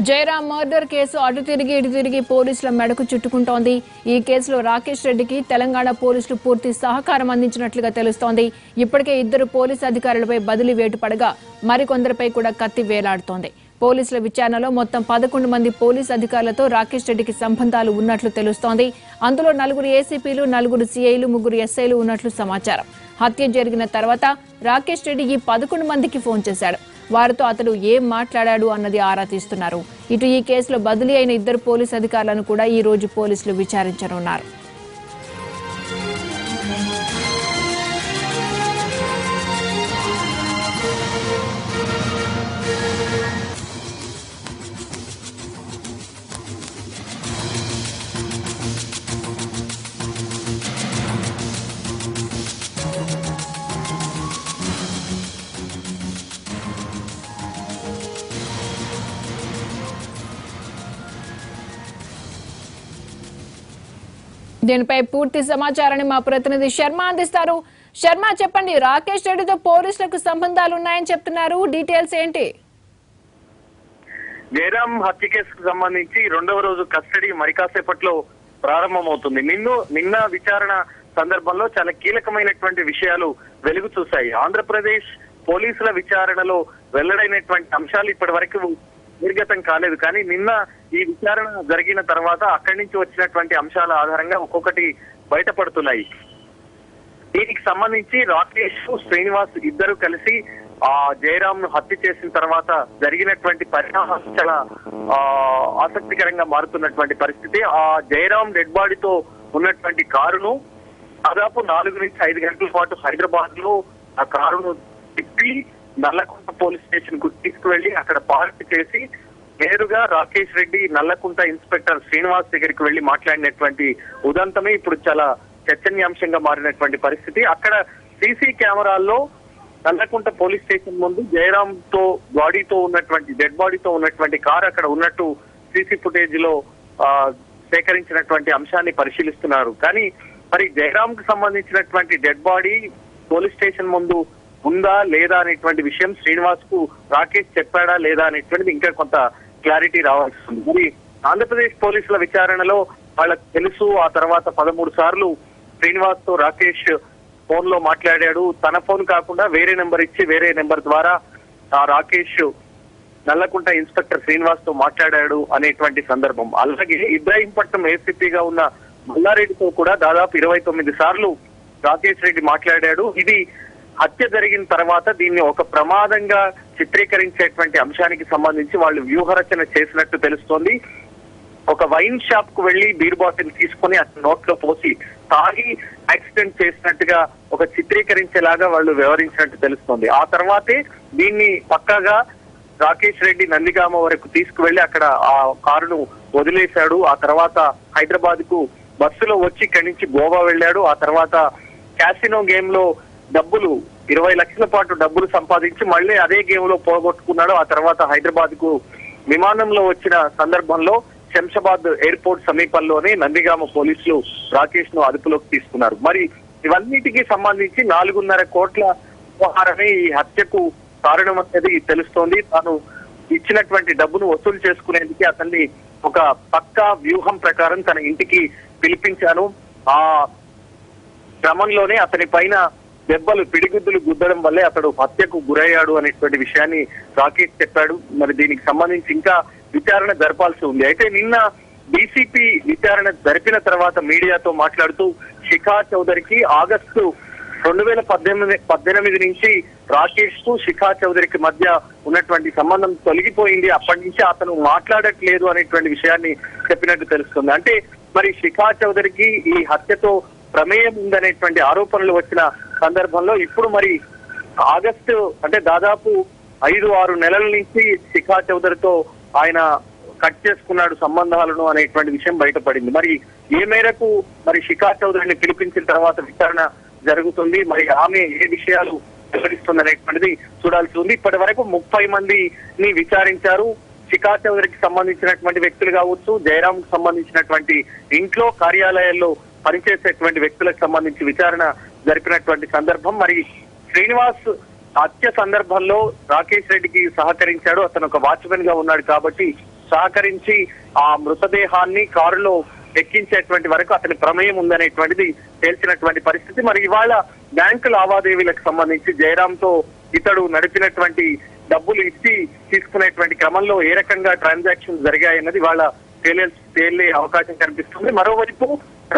Jayaram murder case అటు తిరిగి ఇటు తిరిగి పోలీసుల మెడకు చుట్టుకుంటోంది. ఈ కేసులో రాకేష్ రెడ్డికి తెలంగాణ పోలీసులు పూర్తి సహకారం అందించినట్లుగా తెలుస్తోంది. ఇప్పటికే ఇద్దరు పోలీసు అధికారులపై బదిలీ వేటుపడగా మరికొందరిపై కూడా కత్తి వేలాడుతోంది. పోలీసుల విచారణలో మొత్తం పదకొండు మంది పోలీసు అధికారులతో రాకేష్ రెడ్డికి సంబంధాలు ఉన్నట్లు తెలుస్తోంది. అందులో నలుగురు ఏసీపీలు నలుగురు సీఐలు ముగ్గురు ఎస్ఐలు ఉన్నట్లు సమాచారం. హత్య జరిగిన తర్వాత రాకేష్ రెడ్డి ఈ పదకొండు మందికి ఫోన్ చేశాడు. వారితో అతడు ఏం మాట్లాడాడు అన్నది ఆరా తీస్తున్నారు. ఇటు ఈ కేసులో బదిలీ అయిన ఇద్దరు పోలీసు అధికారులను కూడా ఈ రోజు పోలీసులు విచారించనున్నారు. దీనిపై పూర్తి సమాచారాన్ని మా ప్రతినిధి శర్మ అందిస్తారు. శర్మ చెప్పండి రాకేష్ రెడ్డితో పోలీసులకు సంబంధాలు ఉన్నాయని చెప్తున్నారు. డీటెయిల్స్ ఏంటి? జయరాం హత్య కేసుకు సంబంధించి రెండవ రోజు కస్టడీ మరికాసేపట్లో ప్రారంభమవుతుంది. నిన్ను నిన్న విచారణ సందర్భంలో చాలా కీలకమైనటువంటి విషయాలు వెలుగు చూశాయి. ఆంధ్రప్రదేశ్ పోలీసుల విచారణలో వెల్లడైనటువంటి అంశాలు ఇప్పటి వరకు నిర్గతం కాలేదు. కానీ నిన్న ఈ విచారణ జరిగిన తర్వాత అక్కడి నుంచి వచ్చినటువంటి అంశాల ఆధారంగా ఒక్కొక్కటి బయటపడుతున్నాయి. దీనికి సంబంధించి రాకేష్ శ్రీనివాస్ ఇద్దరు కలిసి ఆ జయరామ్ను హత్య చేసిన తర్వాత జరిగినటువంటి పరిణామాలు చాలా ఆ, ఆసక్తికరంగా మారుతున్నటువంటి పరిస్థితి. ఆ జయరామ్ డెడ్ బాడీతో ఉన్నటువంటి కారును దాదాపు నాలుగు నుంచి ఐదు గంటల పాటు హైదరాబాద్లో ఆ కారును తిప్పి నల్లకుంట పోలీస్ స్టేషన్కు తీసుకువెళ్ళి అక్కడ పార్క్ చేసి నేరుగా రాకేష్ రెడ్డి నల్లకుంట ఇన్స్పెక్టర్ శ్రీనివాస్ దగ్గరికి వెళ్ళి మాట్లాడినటువంటి ఉదంతమే ఇప్పుడు చాలా చర్చనీయాంశంగా మారినటువంటి పరిస్థితి. అక్కడ సీసీ కెమెరాల్లో నల్లకుంట పోలీస్ స్టేషన్ ముందు జయరామ్తో బాడీతో ఉన్నటువంటి డెడ్ బాడీతో ఉన్నటువంటి కార్ అక్కడ ఉన్నట్టు సీసీ ఫుటేజ్లో ఆ, సేకరించినటువంటి అంశాన్ని పరిశీలిస్తున్నారు. కానీ మరి జయరామ్కు సంబంధించినటువంటి డెడ్ బాడీ పోలీస్ స్టేషన్ ముందు ఉందా లేదా అనేటువంటి విషయం శ్రీనివాస్కు రాకేష్ చెప్పాడా లేదా అనేటువంటిది ఇంకా కొంత క్లారిటీ రావాల్సి ఉంది మరి ఆంధ్రప్రదేశ్ పోలీసుల విచారణలో వాళ్ళకు తెలుసు ఆ తర్వాత పదమూడు సార్లు శ్రీనివాస్తో రాకేష్ ఫోన్లో మాట్లాడాడు. తన ఫోన్ కాకుండా వేరే నెంబర్ ఇచ్చి వేరే నెంబర్ ద్వారా ఆ రాకేష్ నల్లకుంట ఇన్స్పెక్టర్ శ్రీనివాస్తో మాట్లాడాడు అనేటువంటి సందర్భం. అలాగే ఇబ్రాహీంపట్నం ఏసీపీగా ఉన్న మల్లారెడ్డితో కూడా దాదాపు ఇరవై తొమ్మిది సార్లు రాకేష్ రెడ్డి మాట్లాడాడు. ఇది హత్య జరిగిన తర్వాత దీన్ని ఒక ప్రమాదంగా చిత్రీకరించేటువంటి అంశానికి సంబంధించి వాళ్ళు వ్యూహరచన చేసినట్టు తెలుస్తోంది. ఒక వైన్ షాప్కు వెళ్ళి బీర్ బాటిల్ తీసుకుని అతని నోట్లో పోసి తాగి యాక్సిడెంట్ చేసినట్టుగా ఒక చిత్రీకరించేలాగా వాళ్ళు వివరించినట్టు తెలుస్తోంది. ఆ తర్వాతే దీన్ని పక్కాగా రాకేష్ రెడ్డి నందిగామ వరకు తీసుకువెళ్ళి అక్కడ ఆ కారును వదిలేశాడు. ఆ తర్వాత హైదరాబాద్కు బస్సులో వచ్చి ఇక్కడి నుంచి గోవా వెళ్ళాడు. ఆ తర్వాత క్యాసినో గేమ్లో డబ్బులు ఇరవై లక్షల పాటు డబ్బులు సంపాదించి మళ్ళీ అదే గేమ్లో పోగొట్టుకున్నాడు. ఆ తర్వాత హైదరాబాద్కు విమానంలో వచ్చిన సందర్భంలో శంషాబాద్ ఎయిర్పోర్ట్ సమీపంలోనే నందిగామ పోలీసులు రాకేష్ను అదుపులోకి తీసుకున్నారు. మరి ఇవన్నిటికీ సంబంధించి నాలుగున్నర కోట్ల వ్యవహారమే ఈ హత్యకు కారణం అనేది తెలుస్తోంది. తాను ఇచ్చినటువంటి డబ్బును వసూలు చేసుకునేందుకు అతన్ని ఒక పక్కా వ్యూహం ప్రకారం తన ఇంటికి పిలిపించాను. ఆ క్రమంలోనే అతని పైన దెబ్బలు పిడిగుద్దులు గుద్దడం వల్లే అతడు హత్యకు గురయ్యాడు అనేటువంటి విషయాన్ని రాకేష్ చెప్పాడు. మరి దీనికి సంబంధించి ఇంకా విచారణ జరపాల్సి ఉంది. అయితే నిన్న డీసీపీ విచారణ జరిపిన తర్వాత మీడియాతో మాట్లాడుతూ శిఖా చౌదరికి ఆగస్టు రెండు వేల పద్దెనిమిది పద్దెనిమిది నుంచి రాకేష్కు శిఖా చౌదరికి మధ్య ఉన్నటువంటి సంబంధం తొలగిపోయింది. అప్పటి నుంచి అతను మాట్లాడట్లేదు అనేటువంటి విషయాన్ని చెప్పినట్టు తెలుస్తుంది. అంటే మరి శిఖా చౌదరికి ఈ హత్యతో ప్రమేయం ఉందనేటువంటి ఆరోపణలు వచ్చిన సందర్భంలో ఇప్పుడు మరి ఆగస్టు అంటే దాదాపు ఐదు ఆరు నెలల నుంచి శిఖా చౌదరితో ఆయన కట్ చేసుకున్నాడు సంబంధాలను అనేటువంటి విషయం బయటపడింది. మరి ఏ మేరకు మరి శిఖా చౌదరిని పిలిపించిన తర్వాత విచారణ జరుగుతుంది? మరి ఆమె ఏ విషయాలు వివరిస్తుంది అనేటువంటిది చూడాల్సి ఉంది. ఇప్పటి వరకు ముప్పై మందిని విచారించారు. శిఖా చౌదరికి సంబంధించినటువంటి వ్యక్తులు కావచ్చు జయరాం కు సంబంధించినటువంటి ఇంట్లో కార్యాలయాల్లో పనిచేసేటువంటి వ్యక్తులకు సంబంధించి విచారణ జరిపినటువంటి సందర్భం. మరి శ్రీనివాస్ హత్య సందర్భంలో రాకేష్ రెడ్డికి సహకరించాడు. అతను ఒక వాచ్మెన్గా ఉన్నాడు కాబట్టి సహకరించి ఆ మృతదేహాన్ని కారులో ఎక్కించేటువంటి వరకు అతని ప్రమేయం ఉందనేటువంటిది తేల్చినటువంటి పరిస్థితి. మరి ఇవాళ బ్యాంకు లావాదేవీలకు సంబంధించి జయరాంతో ఇతడు నడిపినటువంటి డబ్బులు ఇచ్చి తీసుకునేటువంటి క్రమంలో ఏ రకంగా ట్రాన్సాక్షన్స్ జరిగాయన్నది వాళ్ళ తేలే తేలే అవకాశం కనిపిస్తుంది. మరోవైపు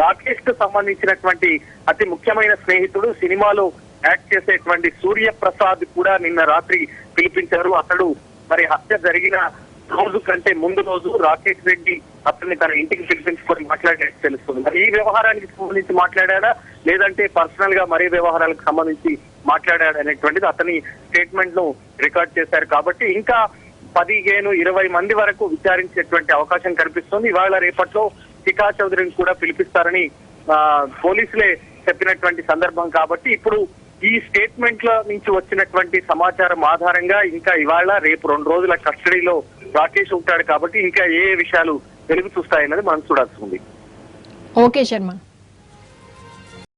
రాకేష్కు సంబంధించినటువంటి అతి ముఖ్యమైన స్నేహితుడు సినిమాలో యాక్ట్ చేసేటువంటి సూర్య ప్రసాద్ కూడా నిన్న రాత్రి పిలిపించారు. అతడు మరి హత్య జరిగిన రోజు కంటే ముందు రోజు రాకేష్ రెడ్డి అతన్ని తన ఇంటికి పిలిపించుకొని మాట్లాడినట్టు తెలుస్తుంది. మరి ఈ వ్యవహారానికి సంబంధించి మాట్లాడాడా? లేదంటే పర్సనల్గా మరే వ్యవహారాలకు సంబంధించి మాట్లాడాడు అనేటువంటిది అతని స్టేట్మెంట్ను రికార్డ్ చేశారు. కాబట్టి ఇంకా పదిహేను ఇరవై మంది వరకు విచారించేటువంటి అవకాశం కనిపిస్తుంది. ఇవాళ రేపట్లో శిఖా చౌదరిని కూడా పిలిపిస్తారని పోలీసులే చెప్పినటువంటి సందర్భం కాబట్టి ఇప్పుడు ఈ స్టేట్మెంట్ల నుంచి వచ్చినటువంటి సమాచారం ఆధారంగా ఇంకా ఇవాళ రేపు రెండు రోజుల కస్టడీలో రాకేష్ ఉంటాడు కాబట్టి ఇంకా ఏ ఏ విషయాలు వెలుగు చూస్తాయన్నది మనం చూడాల్సి ఉంది. ఓకే శర్మ.